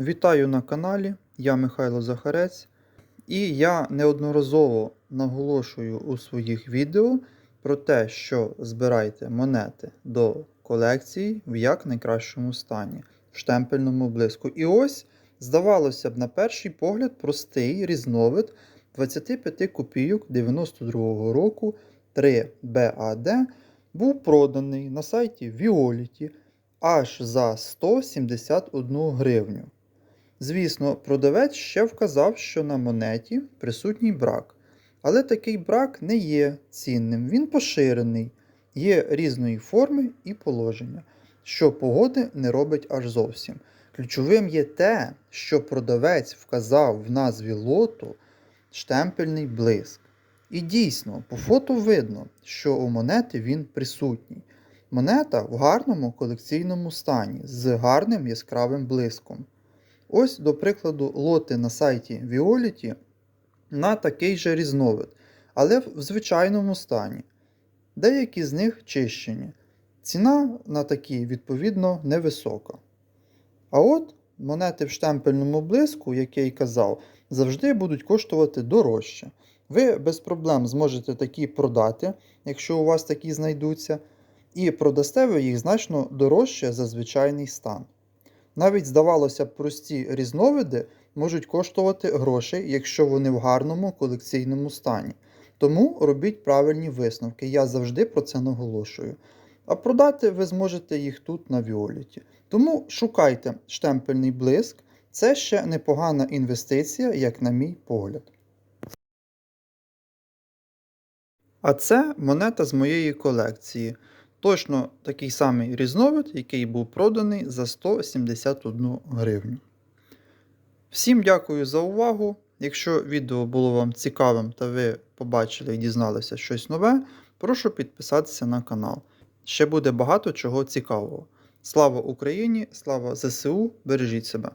Вітаю на каналі, я Михайло Захарець, і я неодноразово наголошую у своїх відео про те, що збирайте монети до колекції в як найкращому стані, в штемпельному блиску. І ось, здавалося б, на перший погляд, простий різновид 25 копійок 92-го року 3 BAD був проданий на сайті Violet аж за 171 гривню. Звісно, продавець ще вказав, що на монеті присутній брак. Але такий брак не є цінним, він поширений, є різної форми і положення, що погоди не робить аж зовсім. Ключовим є те, що продавець вказав в назві лоту штемпельний блиск. І дійсно, по фото видно, що у монети він присутній. Монета в гарному колекційному стані з гарним яскравим блиском. Ось, до прикладу, лоти на сайті Violet на такий же різновид, але в звичайному стані. Деякі з них чищені. Ціна на такі, відповідно, невисока. А от монети в штемпельному блиску, як я й казав, завжди будуть коштувати дорожче. Ви без проблем зможете такі продати, якщо у вас такі знайдуться, і продасте ви їх значно дорожче за звичайний стан. Навіть, здавалося б, прості різновиди можуть коштувати грошей, якщо вони в гарному колекційному стані. Тому робіть правильні висновки, я завжди про це наголошую. А продати ви зможете їх тут на Віоліті. Тому шукайте штемпельний блиск, це ще непогана інвестиція, як на мій погляд. А це монета з моєї колекції. Точно такий самий різновид, який був проданий за 171 гривню. Всім дякую за увагу. Якщо відео було вам цікавим та ви побачили і дізналися щось нове, прошу підписатися на канал. Ще буде багато чого цікавого. Слава Україні! Слава ЗСУ! Бережіть себе!